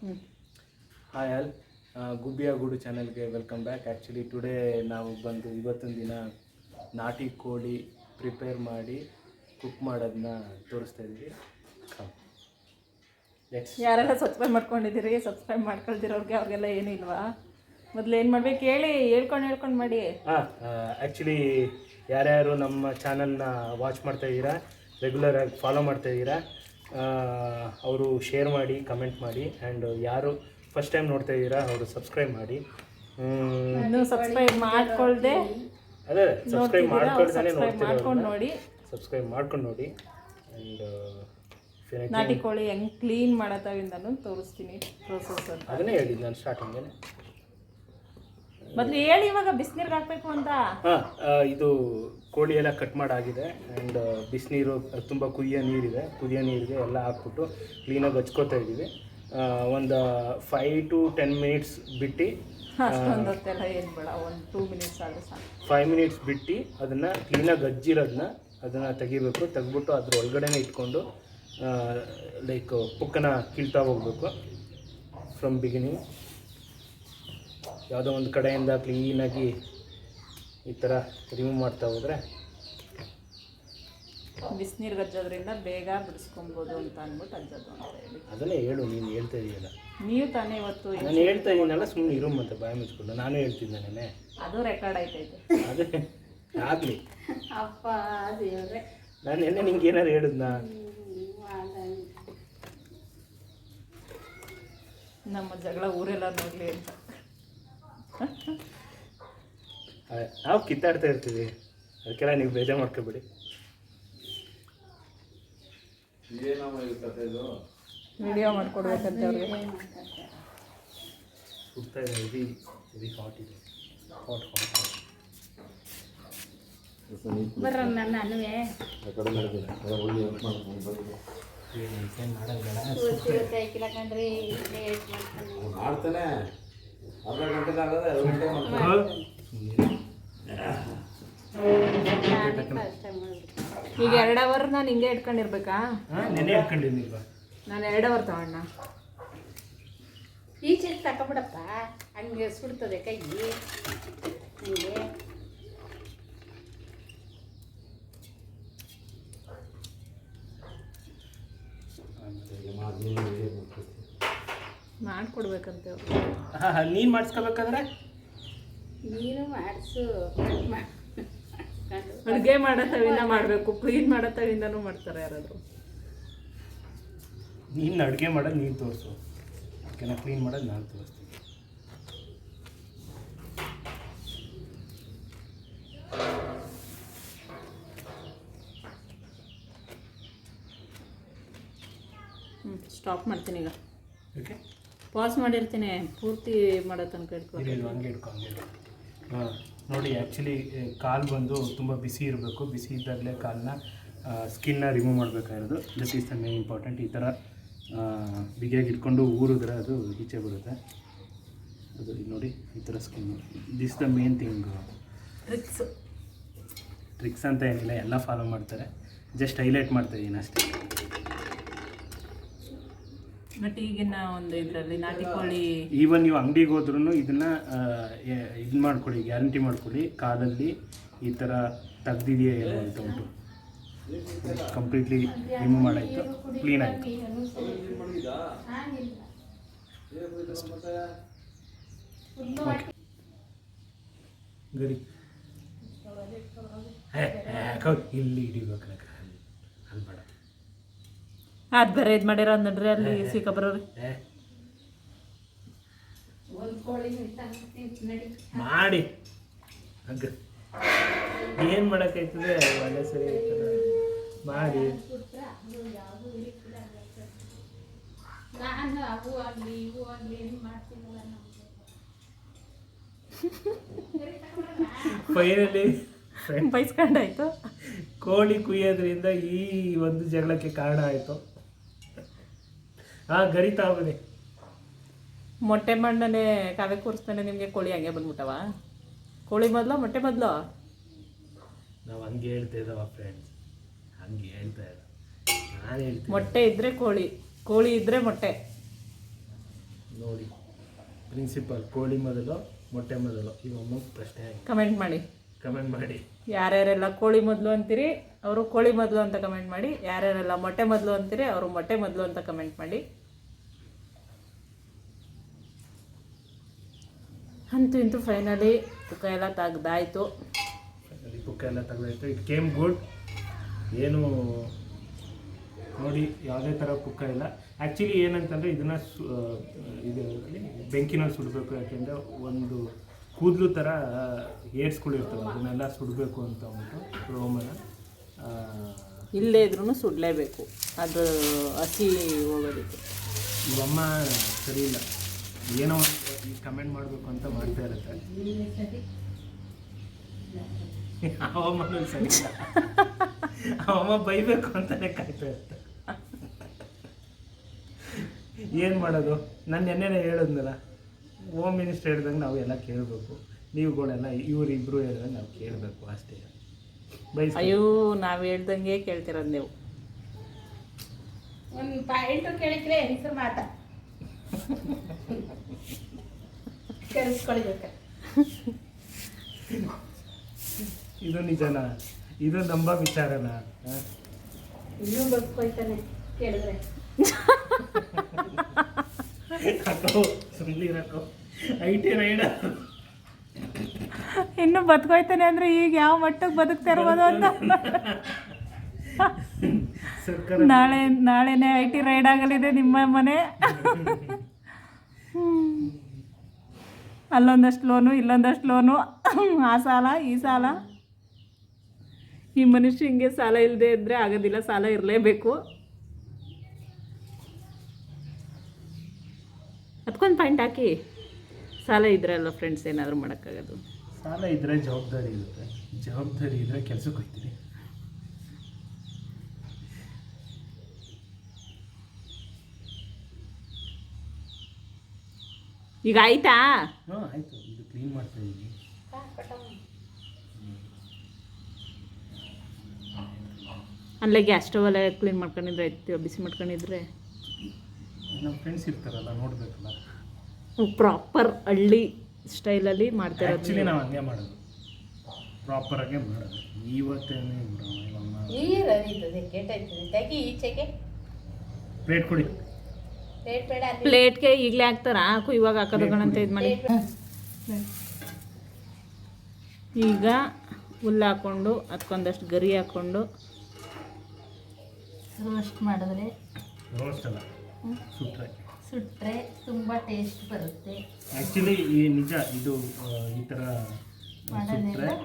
ಹ್ಞೂ hi all ಗುಬ್ಬಿಯ ಗೂಡು ಚಾನಲ್ಗೆ ವೆಲ್ಕಮ್ ಬ್ಯಾಕ್ ಆ್ಯಕ್ಚುಲಿ ಟುಡೇ ನಾವು ಬಂದು ಇವತ್ತೊಂದು ದಿನ ನಾಟಿ ಕೋಳಿ ಪ್ರಿಪೇರ್ ಮಾಡಿ ಕುಕ್ ಮಾಡೋದನ್ನ ತೋರಿಸ್ತಾ ಇದ್ದೀವಿ. ಯಾರೆಲ್ಲ ಸಬ್ಸ್ಕ್ರೈಬ್ ಮಾಡ್ಕೊಂಡಿದ್ದೀರಿ ಸಬ್ಸ್ಕ್ರೈಬ್ ಮಾಡ್ಕೊಳ್ದಿರೋರಿಗೆ ಅವ್ರಿಗೆಲ್ಲ ಏನೂ ಇಲ್ವಾ? ಮೊದಲು ಏನು ಮಾಡ್ಬೇಕು ಹೇಳಿ ಹೇಳ್ಕೊಂಡು ಹೇಳ್ಕೊಂಡು ಮಾಡಿ. ಹಾಂ ಆ್ಯಕ್ಚುಲಿ ಯಾರ್ಯಾರು ನಮ್ಮ ಚಾನಲ್ನ ವಾಚ್ ಮಾಡ್ತಾ ಇದ್ದೀರಾ ರೆಗ್ಯುಲರಾಗಿ ಫಾಲೋ ಮಾಡ್ತಾ ಇದ್ದೀರಾ ಅವರು ಶೇರ್ ಮಾಡಿ ಕಮೆಂಟ್ ಮಾಡಿ ಆ್ಯಂಡ್ ಯಾರು ಫಸ್ಟ್ ಟೈಮ್ ನೋಡ್ತಾ ಇದ್ದೀರಾ ಅವರು ಸಬ್ಸ್ಕ್ರೈಬ್ ಮಾಡಿ. ಸಬ್ಸ್ಕ್ರೈಬ್ ಮಾಡ್ಕೊಳ್ದೆ. ಅದೇ ಸಬ್ಸ್ಕ್ರೈಬ್ ಮಾಡ್ಕೊಳ್ತಾನೆ ಮಾಡ್ಕೊಂಡು ನೋಡಿ. ಸಬ್ಸ್ಕ್ರೈಬ್ ಮಾಡ್ಕೊಂಡು ನೋಡಿ. ಆ್ಯಂಡ್ ನಾಟಿ ಕೋಳಿ ಹೆಂಗೆ ಕ್ಲೀನ್ ಮಾಡೋದಾಗಿಂದ ತೋರಿಸ್ತೀನಿ ಪ್ರೋಸೆಸ್ ಅಂತ. ಅದನ್ನೇ ಹೇಳಿದ್ದು ನಾನು ಸ್ಟಾರ್ಟಿಂಗಲ್ಲಿ ಮೊದಲು ಹೇಳಿ ಇವಾಗ ಬಿಸಿನೀರ್ಗೆ ಹಾಕ್ಬೇಕು ಅಂತ. ಹಾಂ ಇದು ಕೋಳಿ ಎಲ್ಲ ಕಟ್ ಮಾಡಾಗಿದೆ ಆ್ಯಂಡ್ ಬಿಸಿನೀರು ತುಂಬ ಕುದಿಯೋ ನೀರಿದೆ. ಕುದಿಯೋ ನೀರಿಗೆ ಎಲ್ಲ ಹಾಕ್ಬಿಟ್ಟು ಕ್ಲೀನಾಗಿ ಹಚ್ಕೋತಾ ಇದ್ದೀವಿ. ಒಂದು ಫೈವ್ ಟು ಟೆನ್ ಮಿನಿಟ್ಸ್ ಬಿಟ್ಟು ಅಷ್ಟೊಂದು ಹೊತ್ತೆಲ್ಲ ಏನು ಬೇಡ ಒಂದು ಟೂ ಮಿನಿಟ್ಸ್ ಆದರೆ ಸಾಕು. ಫೈವ್ ಮಿನಿಟ್ಸ್ ಬಿಟ್ಟು ಅದನ್ನು ಕ್ಲೀನಾಗಿ ಗಜ್ಜಿರೋದನ್ನ ಅದನ್ನು ತೆಗಿಬೇಕು. ತೆಗ್ಬಿಟ್ಟು ಅದ್ರ ಒಳಗಡೆನೇ ಇಟ್ಕೊಂಡು ಲೈಕ್ ಪುಕ್ಕನ ಕೀಳ್ತಾ ಹೋಗ್ಬೇಕು ಫ್ರಮ್ ಬಿಗಿನಿಂಗ್ ಯಾವುದೋ ಒಂದು ಕಡೆಯಿಂದ ಕ್ಲೀನಾಗಿ ಈ ಥರ ರಿಮೂವ್ ಮಾಡ್ತಾ ಹೋದರೆ ಬಿಸಿನೀರು ಗಜ್ಜೋದ್ರಿಂದ ಬೇಗ ಬಿಡಿಸ್ಕೊಬೋದು ಅಂತ ಅಂದ್ಬಿಟ್ಟು ಅಜ್ಜೋದು ಅಂತ ಹೇಳಿ ಅದನ್ನೇ ಹೇಳು ನೀನು ಹೇಳ್ತಾ ಇದೆಯಲ್ಲ ನೀವು ತಾನೇ ಇವತ್ತು ನಾನು ಹೇಳ್ತಾ ಇದ್ದೀನಲ್ಲ ಸುಮ್ಮನೆ ಇರು ಮತ್ತೆ ಬಾಯಿ ಮುಚ್ಕೊಂಡು ನಾನೇ ಹೇಳ್ತಿದ್ದೆ ನಾನೇ ಅದು ರೆಕಾರ್ಡ್ ಆಯ್ತೈತೆ ಅದೇ ಆಗಲಿ ಅಪ್ಪ ದೇವ್ರೆ ನಾನು ಎಲ್ಲ ನಿಂಗೆ ಏನಾರು ಹೇಳಿದ್ನಾ ನಮ್ಮ ಜಗಳ ಊರೆಲ್ಲ ನೋಡಲಿ ಅಂತ ನಾವು ಕಿತ್ತಾಡ್ತಾ ಇರ್ತೀವಿ. ಅದಕ್ಕೆಲ್ಲ ನೀವು ಬೇಜಾರು ಮಾಡ್ಕೋಬಿಡಿ. ವಿಡಿಯೋ ಮಾಡ್ಕೊಡ್ಬೇಕಂತೆ ಅವ್ರಿಗೆ ಸುಡ್ತಾ ಇದೆ? ಹಾಟ್ ಇದೆ ಹಾಟ್ ಬರ್ರ ಮಾಡ್ತಾನೆ. ಅರ್ಧ ಗಂಟೆ ಆಗದೆ ಎರಡು ಗಂಟೆ ಮಾಡ್ತಾನೆ ನಾನೇ ಈಗ ಎರಡು ಅವರ್ ನಾನು ಹಿಂಗೆ ಇಟ್ಕೊಂಡಿರ್ಬೇಕಾ? ನೆನೆ ಇಟ್ಕೊಂಡಿರ್ಲಿಲ್ವಾ ನಾನು ಎರಡು ಅವರ್ ತಗೊಂಡ. ಈಚೆ ತಗೊಬಿಡಪ್ಪ ಹಂಗೆ ಸುಡ್ತದೆ ಕೈ ಹಂಗೆ. ಮಾಡ್ಕೊಡ್ಬೇಕಂತೆ ಅವ್ರು. ಹಾಂ ಹಾಂ ನೀನು ಮಾಡಿಸ್ಕೋಬೇಕಾದ್ರೆ? ನೀನು ಮಾಡಿಸು. ಅಡುಗೆ ಮಾಡತ್ತವಿಂದ ಮಾಡಬೇಕು ಕ್ಲೀನ್ ಮಾಡತ್ತವಿಂದನೂ ಮಾಡ್ತಾರೆ ಯಾರಾದರೂ. ನೀನು ಅಡುಗೆ ಮಾಡೋದು ನೀನು ತೋರಿಸು. ಅದಕ್ಕೆ ಕ್ಲೀನ್ ಮಾಡೋದು ನಾನು ತೋರಿಸ್ತೀನಿ. ಹ್ಞೂ ಸ್ಟಾಪ್ ಮಾಡ್ತೀನಿ ಈಗ. ಓಕೆ ಪಾಸ್ ಮಾಡಿರ್ತೀನಿ ಪೂರ್ತಿ ಮಾಡೋ ತನಕ ಹಂಗೆ ಹಾಂ ನೋಡಿ ಆ್ಯಕ್ಚುಲಿ ಕಾಲು ಬಂದು ತುಂಬ ಬಿಸಿ ಇರಬೇಕು. ಬಿಸಿ ಇದ್ದಾಗಲೇ ಕಾಲನ್ನ ಸ್ಕಿನ್ನ ರಿಮೂವ್ ಮಾಡಬೇಕಾಗಿರೋದು. This is the main important ಈ ಥರ ಬಿಗಿಯಾಗಿ ಇಟ್ಕೊಂಡು ಊರಿದ್ರೆ ಅದು ಈಚೆ ಬರುತ್ತೆ. ಅದು ಇಲ್ಲಿ ನೋಡಿ ಈ ಥರ skin this the main thing tricks tricks ಅಂತ ಏನಿಲ್ಲ ಎಲ್ಲ ಫಾಲೋ ಮಾಡ್ತಾರೆ. ಜಸ್ಟ್ ಹೈಲೈಟ್ ಮಾಡ್ತಾರೆ ಇದ್ದೀನಿ ಅಷ್ಟೇ. ಬಟ್ ಈಗಿನ ಒಂದು ಇದರಲ್ಲಿ ನಾಟಿ ಕೋಳಿ. ಈವನ್ ನೀವು ಅಂಗಡಿಗೆ ಹೋದ್ರೂ ಇದನ್ನ ಇದು ಮಾಡ್ಕೊಳ್ಳಿ ಗ್ಯಾರಂಟಿ ಮಾಡ್ಕೊಳ್ಳಿ ಕಾಲಲ್ಲಿ ಈ ಥರ ತೆಗ್ದಿದೆಯಾ ಏನೋ ಅಂತ ಉಂಟು. ಕಂಪ್ಲೀಟ್ಲಿ ರಿಮೂವ್ ಮಾಡಾಯಿತು. ಕ್ಲೀನ್ ಆಯಿತು. ಓಕೆ ಗರಿ. ಇಲ್ಲಿ ಹಿಡಿಬೇಕು. ಬೇಡ ಅದು ಬೇರೆ ಇದು ಮಾಡ್ಯಾರ ನೋಡ್ರಿ ಅಲ್ಲಿ ನಡಿ. ಮಾಡಿ. ಹಂಗ ಏನು ಮಾಡೋಕ್ಕಾಯ್ತದೆ? ಒಳ್ಳೆ ಸರಿ ಮಾಡಿ. ಏನು ಫೈನಲಿ ಬೈಸ್ಕೊಂಡಾಯ್ತು ಕೋಳಿ ಕುಯ್ಯೋದ್ರಿಂದ ಈ ಒಂದು ಜಗಳಕ್ಕೆ ಕಾರಣ ಆಯಿತು. ಹಾಂ ಗರಿತಾ ಬನ್ನಿ ಮೊಟ್ಟೆ ಮಣ್ಣನೆ ಕಾವೇ ಕೂರಿಸ್ತಾನೆ ನಿಮಗೆ ಕೋಳಿ ಹಂಗೆ ಬಂದ್ಬಿಟ್ಟವ? ಕೋಳಿ ಮೊದಲು ಮೊಟ್ಟೆ ಮೊದಲು? ನಾವು ಹಂಗೆ ಹೇಳ್ತಾ ಇದ್ದಾವ ಫ್ರೆಂಡ್ಸ್ ಹಂಗೆ ಹೇಳ್ತಾ ಇಲ್ಲ ನಾನು ಹೇಳ್ತೀನಿ. ಮೊಟ್ಟೆ ಇದ್ರೆ ಕೋಳಿ ಕೋಳಿ ಇದ್ರೆ ಮೊಟ್ಟೆ. ನೋಡಿ ಪ್ರಿನ್ಸಿಪಲ್ ಕೋಳಿ ಮೊದಲು ಮೊಟ್ಟೆ ಮೊದಲು. ಈ ಒಮ್ಮೆ ಪ್ರಶ್ನೆ ಕಮೆಂಟ್ ಮಾಡಿ. ಕಮೆಂಟ್ ಮಾಡಿ. ಯಾರ್ಯಾರೆಲ್ಲ ಕೋಳಿ ಮೊದಲು ಅಂತೀರಿ ಅವರು ಕೋಳಿ ಮೊದಲು ಅಂತ ಕಮೆಂಟ್ ಮಾಡಿ. ಯಾರ್ಯಾರೆಲ್ಲ ಮೊಟ್ಟೆ ಮೊದಲು ಅಂತೀರಿ ಅವರು ಮೊಟ್ಟೆ ಮೊದಲು ಅಂತ ಕಮೆಂಟ್ ಮಾಡಿ. ಅಂತೂ ಇಂತೂ ಫೈನಲಿ ಪುಕ್ಕ ಎಲ್ಲ ತೆಗ್ದಾಯ್ತು. ಪುಕ್ಕ ಎಲ್ಲ ತೆಗ್ದಾಯ್ತು. ಇಟ್ ಕೇಮ್ ಗುಡ್ ಏನು ನೋಡಿ ಯಾವುದೇ ಥರ ಪುಕ್ಕ ಇಲ್ಲ. ಆ್ಯಕ್ಚುಲಿ ಏನಂತಂದರೆ ಇದನ್ನು ಸು ಇದು ಬೆಂಕಿನಲ್ಲಿ ಸುಡಬೇಕು ಯಾಕೆಂದರೆ ಒಂದು ಕೂದಲು ಥರ ಏರ್ಸ್ಗಳು ಇರ್ತವೆ ಅದನ್ನೆಲ್ಲ ಸುಡಬೇಕು ಅಂತ ಅಂದ್ಬಿಟ್ಟು ರೋಮನ. ಇಲ್ಲೇ ಇದ್ರೂ ಸುಡಲೇಬೇಕು. ಅದು ಹಸಿ ಹೋಗೋದಕ್ಕೆ. ಇವಮ್ಮ ಸರಿ ಇಲ್ಲ. ಏನೋ ಕಮೆಂಟ್ ಮಾಡಬೇಕು ಅಂತ ಮಾಡ್ತಾ ಇರುತ್ತೆ. ಅವಮ್ಮ ಸರಿ ಅವಮ್ಮ ಬೈಬೇಕು ಅಂತಾನೆ ಕಾಯ್ತಾ ಇರುತ್ತೆ. ಏನು ಮಾಡೋದು? ನಾನು ನೆನ್ನೆನೇ ಹೇಳಿದ್ನಲ್ಲ ಹೋಮ್ ಮಿನಿಸ್ಟರ್ ಹೇಳ್ದಂಗೆ ನಾವು ಎಲ್ಲ ಕೇಳಬೇಕು. ನೀವುಗಳೆಲ್ಲ ಇವರಿಬ್ಬರು ಹೇಳ್ದಂಗೆ ನಾವು ಕೇಳಬೇಕು ಅಷ್ಟೇ. ಬೈಸ್ ಅಯ್ಯೋ ನಾವು ಹೇಳ್ದಂಗೆ ಕೇಳ್ತಿರೋದು ನೀವು. ಒಂದು ಪಾಯಿಂಟು ಕೇಳಿದ್ರೆ ಹೆಸರು ಮಾತಾ ಇದು ನಿಜನಾ? ಇದು ನಂಬ ವಿಚಾರನಾ? ಇನ್ನೂ ಬದುಕೋಯ್ತಾನೆ ಕೇಳಿದ್ರೆ. IT raid. ಇನ್ನು ಬದುಕೋಯ್ತಾನೆ ಅಂದ್ರೆ ಈಗ ಯಾವ ಮಟ್ಟಕ್ಕೆ ಬದುಕ್ತಾ ಇರ್ಬೋದು ಅಂತ. ಸರ್ಕಾರ ನಾಳೆ ನಾಳೆನೇ ಐ ಟಿ ರೈಡ್ ಆಗಲಿದೆ ನಿಮ್ಮ ಮನೆ. ಅಲ್ಲೊಂದಷ್ಟು ಲೋನು, ಇಲ್ಲೊಂದಷ್ಟು ಲೋನು. ಆ ಸಾಲ, ಈ ಸಾಲ. ಈ ಮನುಷ್ಯ ಹಿಂಗೆ ಸಾಲ ಇಲ್ಲದೆ ಇದ್ದರೆ ಆಗೋದಿಲ್ಲ, ಸಾಲ ಇರಲೇಬೇಕು. ಅದಕ್ಕೊಂದು ಪಾಯಿಂಟ್ ಹಾಕಿ. ಸಾಲ ಇದ್ರೆ ಅಲ್ಲ ಫ್ರೆಂಡ್ಸ್ ಏನಾದರೂ ಮಾಡೋಕ್ಕಾಗೋದು. ಸಾಲ ಇದ್ರೆ ಜವಾಬ್ದಾರಿ ಇರುತ್ತೆ. ಜವಾಬ್ದಾರಿ ಇದ್ರೆ ಕೆಲಸಕ್ಕೆ ಹೋಗ್ತೀನಿ. ಈಗ ಆಯ್ತಾ? ಹಾಂ ಆಯಿತು. ಇದು ಕ್ಲೀನ್ ಮಾಡ್ತಾ ಇದ್ದೀನಿ. ಅಲ್ಲೇ ಗ್ಯಾಸ್ ಸ್ಟವ್ ಎಲ್ಲ ಕ್ಲೀನ್ ಮಾಡ್ಕೊಂಡಿದ್ರೆ ಆಯ್ತು ಬಿಸಿ ಮಾಡ್ಕೊಂಡಿದ್ರೆ. ನಮ್ಮ ಫ್ರೆಂಡ್ಸ್ ಇರ್ತಾರಲ್ಲ ನೋಡಬೇಕಲ್ಲ. ಪ್ರಾಪರ್ ಹಳ್ಳಿ ಸ್ಟೈಲಲ್ಲಿ ಮಾಡ್ತಾ ಆ್ಯಕ್ಚುಲಿ ಇರೋದು ನಾವು. ಹಂಗೆ ಮಾಡೋದು. ಪ್ರಾಪರಾಗೆ ಮಾಡೋದು. ಇವತ್ತೇನು ಈಚೆಗೆ. ಪ್ಲೇಟ್ ಕೊಡಿ. ಪ್ಲೇಟ್ಗೆ ಈಗಲೇ ಹಾಕ್ತಾರ? ಹಾಕು ಇವಾಗ ಹಾಕೋದು ಕಣಂತ ಇದು ಮಾಡಿ. ಈಗ ಹುಲ್ಲು ಹಾಕ್ಕೊಂಡು ಅದಕ್ಕೊಂದಷ್ಟು ಗರಿ ಹಾಕ್ಕೊಂಡು ರೋಸ್ಟ್ ಮಾಡಿದ್ರೆ ಸುಟ್ಟರೆ ತುಂಬ ಟೇಸ್ಟ್ ಬರುತ್ತೆ. ಆ್ಯಕ್ಚುಲಿ ಈ ನಿಜ ಇದು ಈ ಥರ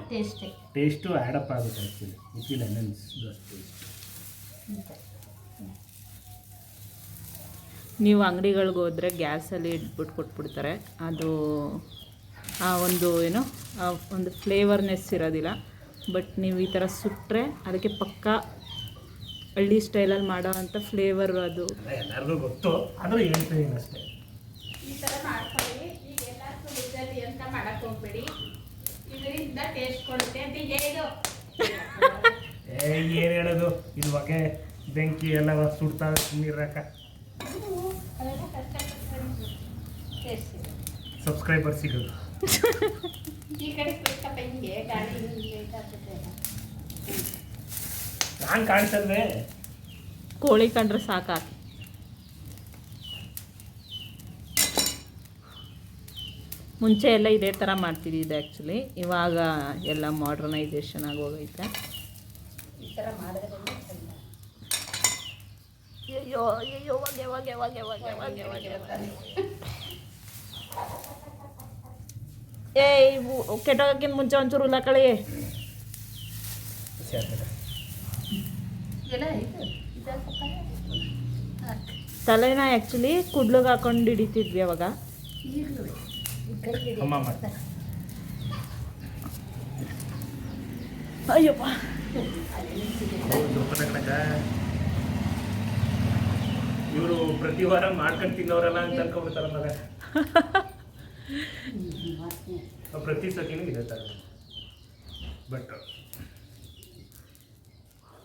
ಟೇಸ್ಟೇ ಟೇಸ್ಟು ಆ್ಯಡಪ್ ಆಗುತ್ತೆ actually it will enhance taste ನೀವು ಅಂಗಡಿಗಳಿಗೆ ಹೋದರೆ ಗ್ಯಾಸಲ್ಲಿ ಇಟ್ಬಿಟ್ಟು ಕೊಟ್ಬಿಡ್ತಾರೆ. ಅದು ಆ ಒಂದು ಏನು ಒಂದು ಫ್ಲೇವರ್ನೆಸ್ ಇರೋದಿಲ್ಲ. ಬಟ್ ನೀವು ಈ ಥರ ಸುಟ್ಟರೆ ಅದಕ್ಕೆ ಪಕ್ಕ ಹಳ್ಳಿ ಸ್ಟೈಲಲ್ಲಿ ಮಾಡೋ ಅಂಥ ಫ್ಲೇವರ್ ಅದು. ಎಲ್ಲರಿಗೂ ಗೊತ್ತು ಅದು ಹೇಳ್ತೀನಿ ಅಷ್ಟೇ. ಈ ಥರ ಮಾಡ್ಕೊಳ್ಳಿ ಈಗ ಎಲ್ಲರಿಗೂ ಉಜ್ಜಲಿ ಅಂತ ಮಾಡಕ್ ಹೋಗ್ಬೇಡಿ. ಇದರಿಂದ ಟೇಸ್ಟ್ ಕೊಡುತ್ತೆ. ಅಂತ ಹೇಳು. ಏ ಏನು ಹೇಳೋದು? ಇದು ಬಗ್ಗೆ ಬೆಂಕಿ ಎಲ್ಲ ಸುಡ್ತಾ ನೀರಕ್ಕ ಸಬ್ಸ್ಕ್ರೈಬರ್ ಸಿಗೋದು. ಈ ಕಡೆ ಕುತ್ಕಪ್ಪ ಹಿಂಗೆ ಗಾಳಿ ಹಿಂಗೆ ಇದಾಗ್ತದೆ. ನಾನು ಕಾಣಿಸಲ್ವೇ? ಕೋಳಿ ಕಂಡ್ರೆ ಸಾಕು ಮುಂಚೆ ಎಲ್ಲ ಇದೇ ಥರ ಮಾಡ್ತಿದ್ದಿದ್ದು ಆ್ಯಕ್ಚುಲಿ ಇವಾಗ ಎಲ್ಲ ಮಾಡ್ರನೈಸೇಷನ್ ಆಗೋಗೈತೆ. ಈ ಥರ ಮಾಡಿದ್ರೆ ಅಯ್ಯೋ ಅಯ್ಯೋ ಹೊಗೆ ಹೊಗೆ ಹೊಗೆ ಹೊಗೆ ಹೊಗೆ ಹೊಗೆ ಏ ಇವು ಕೆಟ್ಟೋಗಕ್ಕಿಂತ ಮುಂಚೆ ಒಂಚೂರು ಹುಲ್ಲ ಕಳಿ ತಲೆನ ಆ್ಯಕ್ಚುಲಿ ಕುಡ್ಲಿಗೆ ಹಾಕೊಂಡು ಹಿಡಿತಿದ್ವಿ ಅವಾಗ. ಅಯ್ಯಪ್ಪ. ಇವರು ಪ್ರತಿ ವಾರ ಮಾಡ್ಕೊಂಡು ತಿನ್ನೋರಲ್ಲ ಅಂತ ಅನ್ಕೊಂಡ್ಬಿಡ್ತಾರ ಮಗ ಪ್ರತಿ ಸತಿನೂ ಇದೇ ಥರ. ಬಟ್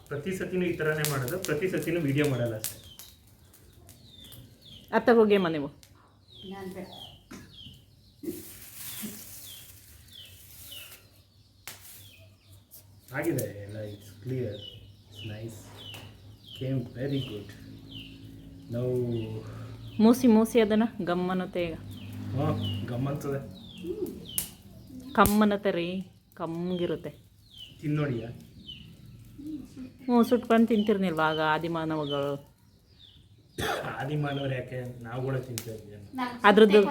ಪ್ರತಿ ಸತಿನೂ ಈ ಥರನೇ ಮಾಡೋದು ಪ್ರತಿ ಸತಿನೂ ವಿಡಿಯೋ ಮಾಡಲ್ಲ ಅಷ್ಟೇ. ಅತ್ತ ಹೋಗ್ಯಮ್ಮ ನೀವು? ಆಗಿದೆ ಎಲ್ಲ it's clear nice came very good ನಾವು ಮೂಸಿ ಮೂಸಿ ಅದನ್ನು ಗಮ್ಮನತೆ ಈಗ. ಹಾಂ ಗಮ್ಮಂತದೆ. ಕಮ್ಮನತೆ ರೀ ಕಮ್ಮಗಿರುತ್ತೆ ತಿನ್ನೋಡಿಯ? ಹ್ಞೂ ಸುಟ್ಕೊಂಡು ತಿಂತಿರ್ನಿಲ್ವ ಆಗ ಆದಿಮಾನವಗಳು? ಆದಿಮಾನವ್ರು ಯಾಕೆ? ನಾವು ಕೂಡ ತಿಂತೀವಿ ಅದ್ರದ್ದು-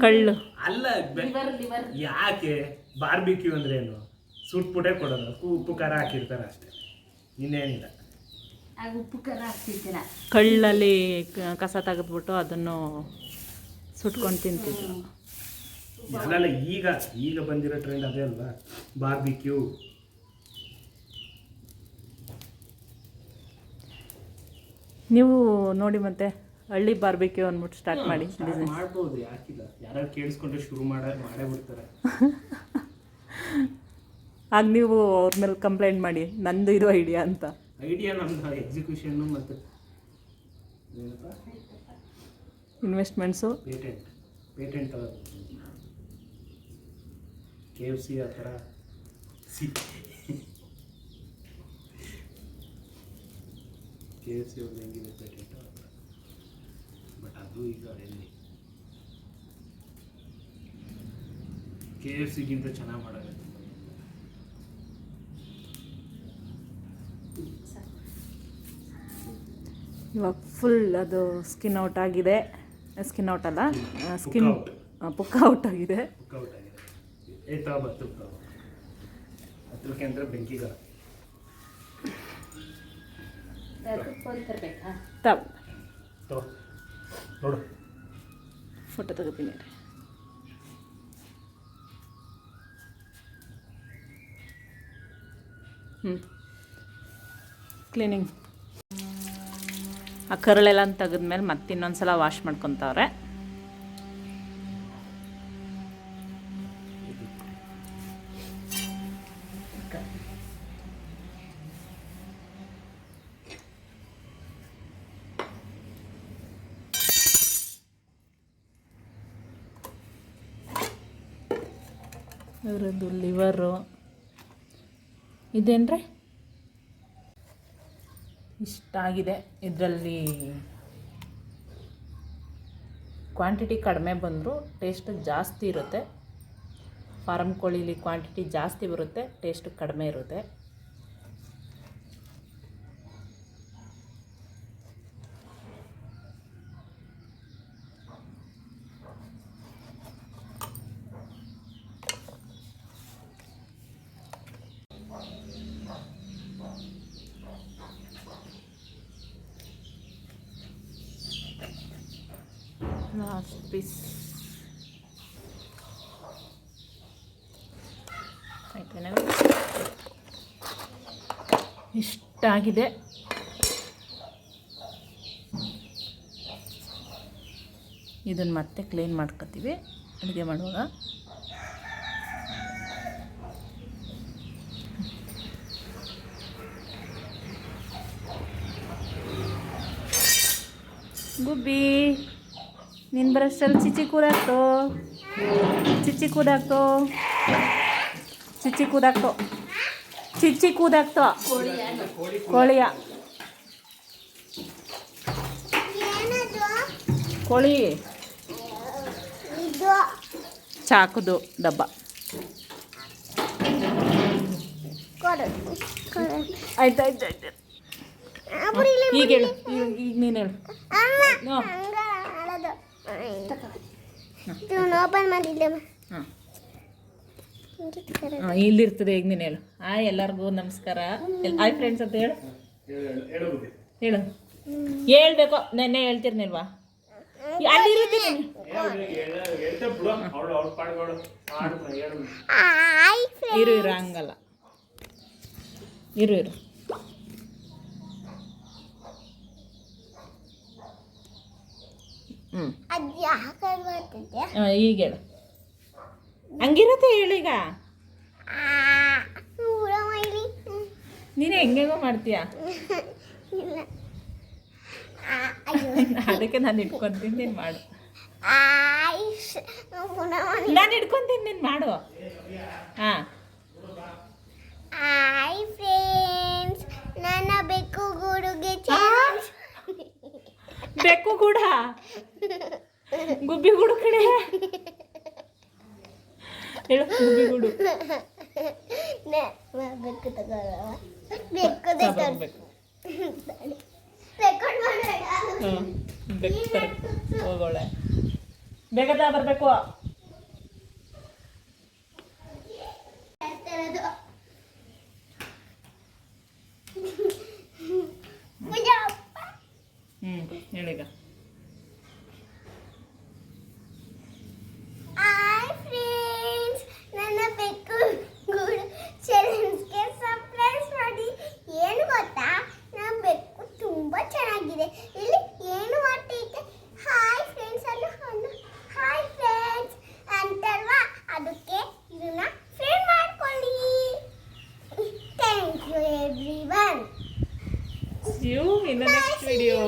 ಕಳ್ಳು. ಅಲ್ಲ ಲಿವರ್ ಲಿವರ್. ಯಾಕೆ? ಬಾರ್ಬಿಕ್ಯೂ ಅಂದ್ರೆ ಏನು ಸುಟ್ಬಿಟ್ಟೆ ಕೊಡೋದು. ಉಪ್ಪು ಉಪ್ಪು ಖಾರ ಹಾಕಿರ್ತಾರೆ ಅಷ್ಟೇ. ಇನ್ನೇನಿಲ್ಲ. ಆಗ ಉಪ್ಪು ಖಾರ ಹಾಕ್ತಿದ್ದೀರ ಕಳ್ಳಲ್ಲಿ ಕಸ ತೆಗೆದ್ಬಿಟ್ಟು ಅದನ್ನು ಸುಟ್ಕೊಂಡು ತಿಂತಿದ್ರು. ಅಲ್ಲಲ್ಲ ಈಗ ಈಗ ಬಂದಿರೋ ಟ್ರೆಂಡ್ ಅದೇ ಅಲ್ವಾ? ಬಾರ್ಬಿಕ್ಯೂ ನೀವು ನೋಡಿ ಮತ್ತೆ ಹಳ್ಳಿ ಬಾರ್ಬಿಕ್ಯೂ ಅಂದ್ಬಿಟ್ಟು ಸ್ಟಾರ್ಟ್ ಮಾಡಿ ಬಿಸ್ನೆಸ್ ಮಾಡ್ಬೋದು ಯಾಕಿಲ್ಲ? ಯಾರು ಕೇಳಿಸ್ಕೊಂಡ್ರೆ ಶುರು ಮಾಡ ಮಾಡೇ ಬಿಡ್ತಾರೆ ಆಗ ನೀವು ಅವ್ರ ಮೇಲೆ ಕಂಪ್ಲೇಂಟ್ ಮಾಡಿ ನಂದು ಇರೋ ಐಡಿಯಾ ಅಂತ. ಐಡಿಯಾ ನಮ್ದು ಎಕ್ಸಿಕ್ಯೂಷನ್ನು ಮತ್ತು investments patent patent K F C ಆ ಥರ. ಸಿ ಕೆ ಎಫ್ ಸಿ ಅವ್ರದ್ದು ಹೆಂಗಿದೆ ಪೇಟೆಂಟ್ ಬಟ್ ಅದು ಈಗ ಎಲ್ಲಿ ಕೆ ಎಫ್ ಸಿಗಿಂತ ಚೆನ್ನಾಗಿ ಮಾಡೋದು ಇವಾಗ ಫುಲ್ ಅದು ಸ್ಕಿನ್ ಔಟ್ ಆಗಿದೆ. ಸ್ಕಿನ್ ಔಟ್ ಅಲ್ಲ? ಸ್ಕಿನ್. ಪುಕ್ಕ ಔಟ್ ಆಗಿದೆ. ಔಟ್ ಆಗಿದೆ. ಏ ತಾ ಬತ್ತು ಹತ್ರಕ್ಕೆ ಅಂದರೆ ಬೆಂಕಿಗ. ತರಬೇಕಾ? ತ ತೋ. ನೋಡು. ಫೋಟೋ ತಗೋತೀನಿ ಹ್ಞೂ ಕ್ಲೀನಿಂಗ್ ಆ ಕರಳೆಲ್ಲ ತೆಗೆದ್ಮೇಲೆ ಮತ್ತೆ ಇನ್ನೊಂದ್ಸಲ ವಾಶ್ ಮಾಡ್ಕೊತಾವ್ರೆ. ಇವರದ್ದು ಲಿವರು ಇದೇನ್ರಿ? ಇಷ್ಟಾಗಿದೆ ಇದರಲ್ಲಿ ಕ್ವಾಂಟಿಟಿ ಕಡಿಮೆ ಬಂದರೂ ಟೇಸ್ಟ್ ಜಾಸ್ತಿ ಇರುತ್ತೆ. ಫಾರಮ್ ಕೋಳಿಲಿ ಕ್ವಾಂಟಿಟಿ ಜಾಸ್ತಿ ಬರುತ್ತೆ ಟೇಸ್ಟ್ ಕಡಿಮೆ ಇರುತ್ತೆ. ಲಾಸ್ಟ್ ಪೀಸ್ ಆಯ್ತೇನೆ ಇಷ್ಟಾಗಿದೆ. ಇದನ್ನು ಮತ್ತೆ ಕ್ಲೀನ್ ಮಾಡ್ಕೊತೀವಿ. ಅಡುಗೆ ಮಾಡುವಾಗ. ಗುಬ್ಬಿ. ನಿನ್ನ ಬ್ರಷಲ್ಲಿ ಚಿಚಿ ಕೂದಾಕ್ತೋ ಚಿಚ್ಚಿ ಕೂದಾಕ್ತೋ ಚಿಚ್ಚಿ ಕೂದಾಕ್ತೋ ಚಿಚ್ಚಿ ಕೂದಾಕ್ತೋ ಕೋಳಿಯ ಕೋಳಿ ಚಾಕುದು ಡಬ್ಬ ಆಯ್ತು ಆಯ್ತು ಆಯ್ತು ಈಗ ಹೇಳು ಈಗ ಈಗ ನೀನು ಹೇಳು ನೋ. ಓಪನ್ ಹಾಂ ಇಲ್ಲಿರ್ತದೆ ಈಗ ನೀನು ಹೇಳು. ಹಾಯ್ ಎಲ್ಲರಿಗೂ ನಮಸ್ಕಾರ. ಹಾಯ್ ಫ್ರೆಂಡ್ಸ್ ಅಂತ ಹೇಳು. ಹೇಳು. ಹೇಳ್ಬೇಕು. ನೆನ್ನೆ ಹೇಳ್ತಿರ್ನಿಲ್ವಾ? ಅಲ್ಲಿ ಇರುತ್ತೆ ಇರು ಇರು ಹಂಗಲ್ಲ. ಇರು ಇರು. ಹ್ಞೂ ಅದು ಯಾಕೆ ಬರ್ತಿದ್ದೆ ಹಾಂ ಈಗ ಹೇಳು. ಹಂಗಿರತ್ತೆ ಹೇಳೀಗ ನೀನು ಹೆಂಗೆಂಗೋ ಮಾಡ್ತೀಯ? ಇಲ್ಲ. ಅದಕ್ಕೆ ನಾನು ಇಟ್ಕೊಂತೀನಿ ನೀನು ಮಾಡು. ನಾನು ಇಟ್ಕೊಂತೀನಿ ನೀನು ಮಾಡು. ಹಾಂ ಹಾಯ್ ಫ್ರೆಂಡ್ಸ್ ನನ್ನ ಬೆಕ್ಕು ಗೂಡುಗೆ ಬೆಕ್ಕು ಕೂಡ ಗುಬ್ಬಿ ಗೂಡು ಕಡೆ ಹೇಳು ಗುಬ್ಬಿ ಗೂಡು ಬೆಕ್ಕು ರೆಕಾರ್ಡ್ ಮಾಡಬೇಡ ಹ್ಞೂ ಬೆಕ್ಕು ಹೋಗೋಳೆ ಬೇಗ ಬರಬೇಕು ಹೇಳ್ತಿರೋದು ಮುಜಪ್ಪ ಹ್ಞೂ ಹೇಳೀಗ ಹಾಯ್ ಫ್ರೆಂಡ್ಸ್ ನನ್ನ ಬೆಕ್ಕು ಗೂಡು ಚಾಲೆಂಜ್ಗೆ ಸರ್ಪ್ರೈಸ್ ಮಾಡಿ ಏನು ಗೊತ್ತಾ ನನ್ನ ಬೆಕ್ಕು ತುಂಬ ಚೆನ್ನಾಗಿದೆ ಇಲ್ಲಿ ಏನು ಮಾಡ್ತೈತೆ ಹಾಯ್ ಫ್ರೆಂಡ್ಸ್ ಅನ್ನು ಅನ್ನು ಹಾಯ್ ಫ್ರೆಂಡ್ಸ್ ಅಂತಲ್ವಾ ಅದಕ್ಕೆ ಇದನ್ನ ಫ್ರೆಂಡ್ ಮಾಡ್ಕೊಳ್ಳಿ thank you everyone you in the next video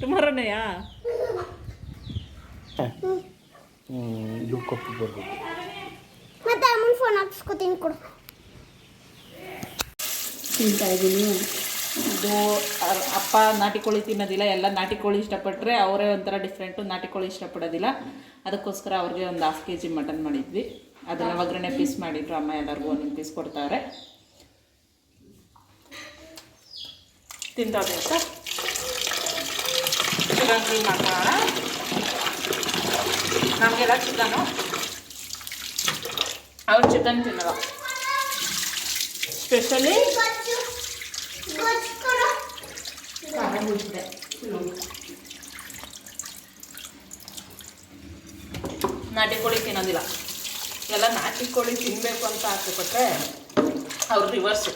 ಟುಮಾರೋನೆಯಾ ಇದು ಕೊಟ್ಟು ಬರ್ಬೋದು ಮತ್ತೆ ಅಮ್ಮನ ಫೋನ್ ಹಾಕ್ಸ್ಕೊತೀನಿ ಕೊಡು ತಿಂತಾ ಇದ್ದೀನಿ ಇದು ಅ- ಅಪ್ಪ ನಾಟಿ ಕೋಳಿ ತಿನ್ನೋದಿಲ್ಲ, ಎಲ್ಲ ನಾಟಿ ಕೋಳಿ ಇಷ್ಟಪಟ್ಟರೆ ಅವರೇ ಒಂಥರ ಡಿಫ್ರೆಂಟು ನಾಟಿ ಕೋಳಿ ಇಷ್ಟಪಡೋದಿಲ್ಲ. ಅದಕ್ಕೋಸ್ಕರ ಅವ್ರಿಗೆ ಒಂದು ಹಾಫ್ ಕೆ ಜಿ ಮಟನ್ ಮಾಡಿದ್ವಿ. ಅದನ್ನ ಒಗ್ಗರಣೆ ಪೀಸ್ ಮಾಡಿದ್ರು, ಅಮ್ಮ ಎಲ್ಲರಿಗೂ ಒಂದೊಂದು ಪೀಸ್ ಕೊಡ್ತಾರೆ. ತಿಂತಾವೆ ಸರ್ ಚಿಕನ್ ನಮಗೆಲ್ಲ ಚಿಕನು. ಅವ್ರು ಚಿಕನ್ ತಿನ್ನಲ್ಲ. ಸ್ಪೆಷಲಿ ನಾಟಿ ಕೋಳಿ ತಿನ್ನೋದಿಲ್ಲ. ಎಲ್ಲ ನಾಟಿ ಕೋಳಿ ತಿನ್ನಬೇಕು ಅಂತ ಆಸೆಪಟ್ಟರೆ ಅವ್ರು ರಿವರ್ಸು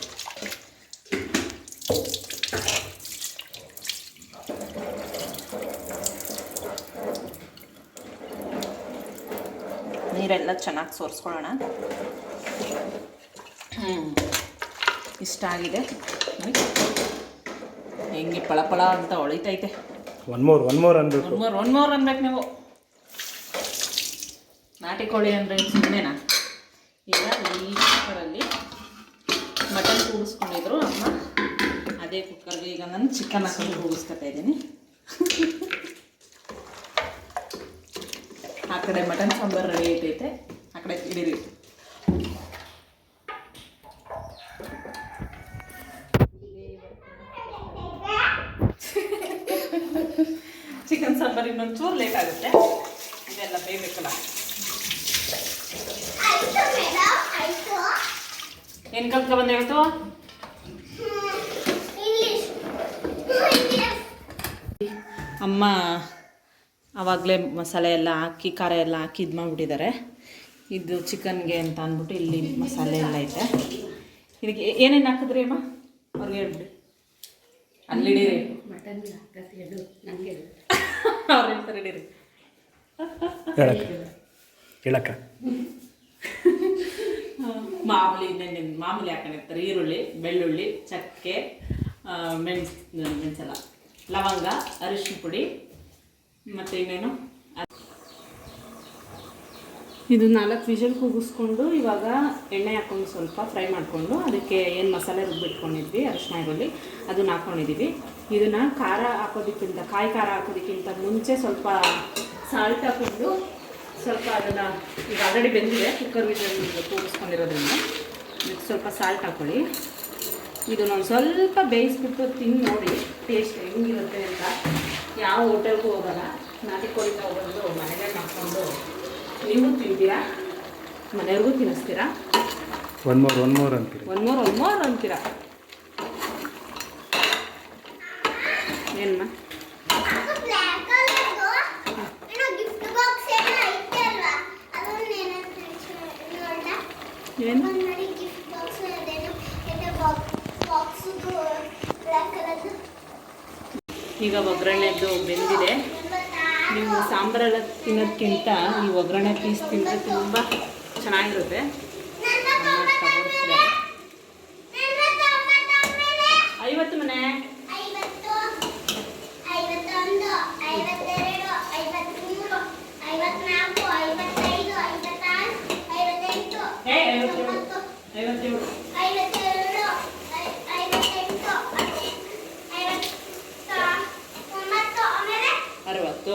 ನೀರೆಲ್ಲ ಚೆನ್ನಾಗಿ ಸೋರಿಸ್ಕೊಳ್ಳೋಣ. ಇಷ್ಟ ಆಗಿದೆ. ಹೆಂಗೆ ಪಳಪಳ ಅಂತ ಹೊಳಿತೈತೆ. ಒನ್ ಮೋರ್ ಒನ್ ಮೋರ್ ಅನ್ಬೇಕು ಒನ್ ಮೋರ್ ಒನ್ ಮೋರ್ ಅನ್ಬೇಕು ನೀವು. ನಾಟಿ ಕೋಳಿ ಅಂದ್ರೆ ಸುಮ್ಮನೆನಾ ಈಗ ಈ ಕುಕ್ಕರಲ್ಲಿ ಮಟನ್ ಕೂಗಿಸ್ಕೊಂಡಿದ್ರು ಅಮ್ಮ ಅದೇ ಕುಕ್ಕರ್ಗೆ ಈಗ ನಾನು ಚಿಕನ್ ಹಾಕೊಂಡು ಕೂಗಿಸ್ಕೊತಾ ಇದ್ದೀನಿ. ಆ ಕಡೆ ಮಟನ್ ಸಾಂಬಾರು ರೆಡಿ ಐತೈತೆ ಆ ಕಡೆ ಇಡೀರಿ ಚಿಕನ್ ಸಾಂಬಾರು ಇನ್ನೊಂದು ಚೂರು ಲೇಟ್ ಆಗುತ್ತೆ. ಇದೆಲ್ಲ ಬೇಯಬೇಕಲ್ಲ ಏನ್ ಕಲ್ತ್ಕೊ ಬಂದೆ ಇಂಗ್ಲಿಷ್ ಅಮ್ಮ ಆವಾಗಲೇ ಮಸಾಲೆ ಎಲ್ಲ ಹಾಕಿ, ಖಾರ ಎಲ್ಲ ಹಾಕಿ ಇದು ಮಾಡಿಬಿಟ್ಟಿದ್ದಾರೆ. ಇದು ಚಿಕನ್ಗೆ ಅಂತ ಅಂದ್ಬಿಟ್ಟು ಇಲ್ಲಿ ಮಸಾಲೆ ಎಲ್ಲ ಐತೆ. ಇದಕ್ಕೆ ಏನೇನು ಹಾಕಿದ್ರಿ ಅಮ್ಮ? ಅವ್ರಿಗೆ ಹೇಳ್ಬಿಡಿ. ಅಲ್ಲಿಡಿರಿ ಅವ್ರು ಹಿಡೀರಿ ಹೇಳಕ್ಕ. ಹೇಳಕ್ಕ ಮಾಮೂಲಿ ನೆನ್ನೆ ಮಾಮೂಲಿ ಹಾಕೊಂಡಿರ್ತಾರೆ ಈರುಳ್ಳಿ ಬೆಳ್ಳುಳ್ಳಿ ಚಕ್ಕೆ ಮೆಣ್ ಮೆಣಸು ಮೆಣಸಲ್ಲ. ಲವಂಗ ಅರಿಶಿನ ಪುಡಿ ಮತ್ತು ಇನ್ನೇನು? ಇದು ನಾಲ್ಕು ವಿಷಲ್ ಕೂಗಿಸ್ಕೊಂಡು ಇವಾಗ ಎಣ್ಣೆ ಹಾಕೊಂಡು ಸ್ವಲ್ಪ ಫ್ರೈ ಮಾಡಿಕೊಂಡು ಅದಕ್ಕೆ ಏನು ಮಸಾಲೆ ರುಬ್ಬಿಟ್ಕೊಂಡಿದ್ವಿ ಅರಿಶಿನ ಈರುಳ್ಳಿ ಅದನ್ನ ಹಾಕ್ಕೊಂಡಿದ್ದೀವಿ ಇದನ್ನು ಖಾರ ಹಾಕೋದಕ್ಕಿಂತ ಕಾಯಿ ಖಾರ ಹಾಕೋದಕ್ಕಿಂತ ಮುಂಚೆ ಸ್ವಲ್ಪ ಸಾಲ್ಟ್ ಹಾಕೊಂಡು ಸ್ವಲ್ಪ ಅದನ್ನು ಈಗ ಆಲ್ರೆಡಿ ಬೆಂದಿದೆ ಕುಕ್ಕರ್ ವಿಷಲ್ ತೋರಿಸ್ಕೊಂಡಿರೋದ್ರಿಂದ ಇದಕ್ಕೆ ಸ್ವಲ್ಪ ಸಾಲ್ಟ್ ಹಾಕೊಳ್ಳಿ. ಇದನ್ನ ಒಂದು ಸ್ವಲ್ಪ ಬೇಯಿಸ್ಬಿಟ್ಟು ತಿಂದು ನೋಡಿ ಟೇಸ್ಟ್ ಹೆಂಗಿರುತ್ತೆ ಅಂತ. ಯಾವ ಹೋಟೆಲ್ಗೂ ಹೋಗಲ್ಲ ನಾಟಿ ಕೋಳಿ ತಗೊಬಂದು ಮನೆಗೆ ಮಾಡ್ಕೊಂಡು ನೀವು ತಿಂತೀರಾ? ಮನೆಯವ್ರಿಗೂ ತಿನ್ನಿಸ್ತೀರಾ? ಒನ್ ಮೋರ್ ಒನ್ ಮೋರ್ ಅಂತೀರಾ. ಒನ್ ಮೋರ್ ಒನ್ ಮೋರ್ ಅಂತೀರಾ ಏನಮ್ಮ ಅದು ಬ್ಲ್ಯಾಕ್ ಕಲರ್ದು ಏನೋ ಗಿಫ್ಟ್ ಬಾಕ್ಸ್ ಏನೋ ಐತೆ ಅಲ್ವಾ ಅದನ್ನ ಏನಂತ ನೋಡ ಏನು ನೋಡಿ ಗಿಫ್ಟ್ ಬಾಕ್ಸ್ ಅದೇನೋ ಏನೋ ಬಾಕ್ಸ್ ಬಾಕ್ಸ್ ಈಗ ಒಗ್ಗರಣೆದ್ದು ಬೆಂದಿದೆ. ನೀವು ಸಾಂಬಾರೆಲ್ಲ ತಿನ್ನೋದಕ್ಕಿಂತ ಈ ಒಗ್ಗರಣೆ ಪೀಸ್ ತಿಂದರೆ ತುಂಬ ಚೆನ್ನಾಗಿರುತ್ತೆ. ಅರವತ್ತು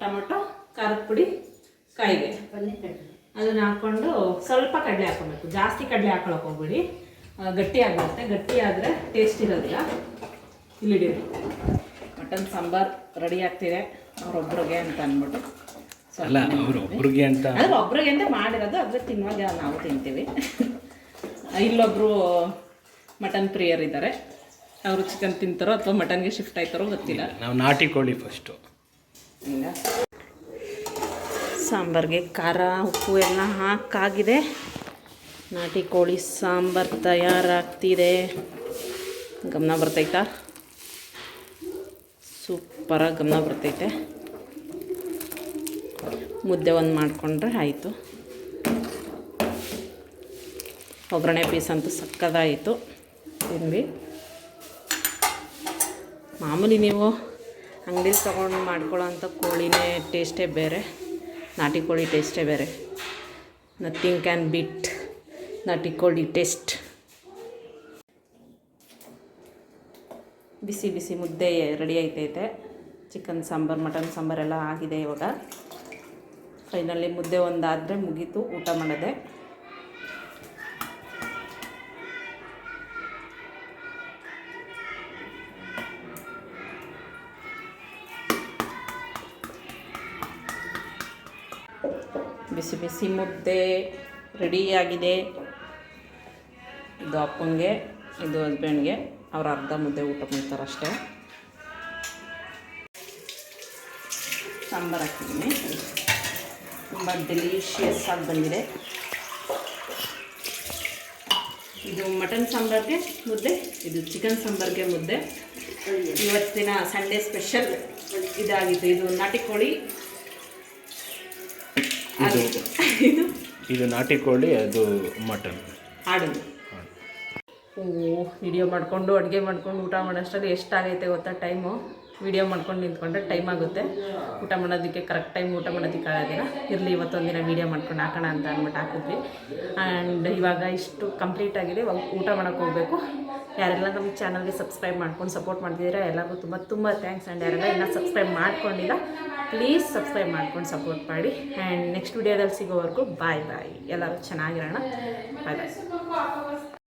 ಟೊಮೊಟೊ ಖಾರದ ಪುಡಿ ಕಾಯಿಗೆ ಅದನ್ನು ಹಾಕ್ಕೊಂಡು ಸ್ವಲ್ಪ ಕಡಲೆ ಹಾಕೊಬೇಕು. ಜಾಸ್ತಿ ಕಡಲೆ ಹಾಕೊಳಕ್ಕೆ ಹೋಗ್ಬಿಡಿ. ಗಟ್ಟಿ ಆಗಿರುತ್ತೆ ಗಟ್ಟಿ ಆದರೆ ಟೇಸ್ಟ್ ಇರೋದಿಲ್ಲ ಇಲ್ಲಿಡಿ ಮಟನ್ ಸಾಂಬಾರು ರೆಡಿ ಆಗ್ತಿದೆ. ಅವ್ರೊಬ್ರಿಗೆ ಅಂತ ಅಂದ್ಬಿಟ್ಟು ಅಲ್ಲ ಅವರು ಒಬ್ರಿಗೆ ಅಂತ ಅದ್ರ ಒಬ್ರಿಗೆ ಅಂತ ಮಾಡಿರೋದು ಅದ್ರ ತಿನ್ನುವಾಗ ನಾವು ತಿಂತೀವಿ. ಇಲ್ಲೊಬ್ರು ಮಟನ್ ಪ್ರಿಯರ್ ಇದ್ದಾರೆ ಅವರು ಚಿಕನ್ ತಿಂತಾರೋ ಅಥವಾ ಮಟನ್ಗೆ ಶಿಫ್ಟ್ ಆಯ್ತಾರೋ ಗೊತ್ತಿಲ್ಲ. ನಾವು ನಾಟಿ ಕೋಳಿ ಫಸ್ಟು ಇಲ್ಲ. ಸಾಂಬಾರ್ಗೆ ಖಾರ ಉಪ್ಪು ಎಲ್ಲ ಹಾಕಾಗಿದೆ. ನಾಟಿ ಕೋಳಿ ಸಾಂಬಾರು ತಯಾರಾಗ್ತಿದೆ. ಗಮನ ಬರ್ತೈತಾ ಸೂಪರಾಗಿ ಗಮನ ಬರ್ತೈತೆ. ಮುದ್ದೆ ಒಂದು ಮಾಡಿಕೊಂಡ್ರೆ ಆಯಿತು. ಒಗ್ಗರಣೆ ಪೀಸ್ ಅಂತೂ ಸಕ್ಕದಾಯಿತು. ತಿನ್ವಿ ಮಾಮೂಲಿ ನೀವು ಅಂಗಡಿಲಿ ತೊಗೊಂಡು ಮಾಡ್ಕೊಳ್ಳೋ ಅಂಥ ಕೋಳಿನೇ ಟೇಸ್ಟೇ ಬೇರೆ, ನಾಟಿ ಕೋಳಿ ಟೇಸ್ಟೇ ಬೇರೆ. ನಥಿಂಗ್ ಕ್ಯಾನ್ ಬಿಟ್ ನಾಟಿ ಕೋಳಿ ಟೇಸ್ಟ್ ಬಿಸಿ ಬಿಸಿ ಮುದ್ದೆ ರೆಡಿ ಆಯ್ತೈತೆ. ಚಿಕನ್ ಸಾಂಬಾರು, ಮಟನ್ ಸಾಂಬಾರೆಲ್ಲ ಆಗಿದೆ ಇವಾಗ. ಫೈನಲಿ ಮುದ್ದೆ ಒಂದಾದರೆ ಮುಗೀತು, ಊಟ ಮಾಡೋದೆ. ಬಿಸಿ ಬಿಸಿ ಮುದ್ದೆ ರೆಡಿಯಾಗಿದೆ ಇದು ಅಪ್ಪಂಗೆ, ಇದು ಹಸ್ಬೆಂಡ್ಗೆ ಅವ್ರು ಅರ್ಧ ಮುದ್ದೆ ಊಟ ಮಾಡ್ತಾರೆ ಅಷ್ಟೇ ಸಾಂಬಾರು ಹಾಕಿದ್ದೀನಿ ತುಂಬ ಡೆಲಿಷಿಯಸ್ ಆಗಿ ಬಂದಿದೆ. ಇದು ಮಟನ್ ಸಾಂಬಾರ್ಗೆ ಮುದ್ದೆ ಇದು ಚಿಕನ್ ಸಾಂಬಾರ್ಗೆ ಮುದ್ದೆ. ಇವತ್ತಿನ ಸಂಡೇ ಸ್ಪೆಷಲ್ ಇದಾಗಿತ್ತು. ಇದು ನಾಟಿ ಕೋಳಿ. ಇದು ಇದು ಇದು ನಾಟಿ ಕೋಳಿ ಅದು ಮಟನ್. ಆಡೋದು ಓ ವಿಡಿಯೋ ಮಾಡಿಕೊಂಡು ಅಡುಗೆ ಮಾಡ್ಕೊಂಡು ಊಟ ಮಾಡೋಷ್ಟರಲ್ಲಿ ಎಷ್ಟಾಗೈತೆ ಗೊತ್ತಾ ಟೈಮು ವಿಡಿಯೋ ಮಾಡ್ಕೊಂಡು ನಿಂತ್ಕೊಂಡ್ರೆ ಟೈಮ್ ಆಗುತ್ತೆ. ಊಟ ಮಾಡೋದಕ್ಕೆ ಕರೆಕ್ಟ್ ಟೈಮ್ ಊಟ ಮಾಡೋದಕ್ಕೆ ಆಗೋದಿಲ್ಲ ಇರಲಿ ಇವತ್ತೊಂದಿನ ವೀಡಿಯೋ ಮಾಡ್ಕೊಂಡು ಹಾಕೋಣ ಅಂತ ಅಂದ್ಬಿಟ್ಟು ಹಾಕಿದ್ವಿ. ಆ್ಯಂಡ್ ಇವಾಗ ಇಷ್ಟು ಕಂಪ್ಲೀಟ್ ಆಗಿದೆ. ಊಟ ಮಾಡೋಕೆ ಹೋಗಬೇಕು. ಯಾರೆಲ್ಲ ನಮ್ಮ ಚಾನಲ್ಗೆ ಸಬ್ಸ್ಕ್ರೈಬ್ ಮಾಡ್ಕೊಂಡು ಸಪೋರ್ಟ್ ಮಾಡ್ತಿದ್ದೀರಾ, ಎಲ್ಲರಿಗೂ ತುಂಬ ತುಂಬ ಥ್ಯಾಂಕ್ಸ್ ಆ್ಯಂಡ್ ಯಾರೆಲ್ಲ ಇನ್ನೂ ಸಬ್ಸ್ಕ್ರೈಬ್ ಮಾಡ್ಕೊಂಡಿಲ್ಲ ಪ್ಲೀಸ್ ಸಬ್ಸ್ಕ್ರೈಬ್ ಮಾಡ್ಕೊಂಡು ಸಪೋರ್ಟ್ ಮಾಡಿ. ಆ್ಯಂಡ್ ನೆಕ್ಸ್ಟ್ ವಿಡಿಯೋದಲ್ಲಿ ಸಿಗೋವರೆಗೂ ಬಾಯ್ ಬಾಯ್ ಎಲ್ಲರೂ ಚೆನ್ನಾಗಿರೋಣ. ಬಾಯ್ ಬಾಯ್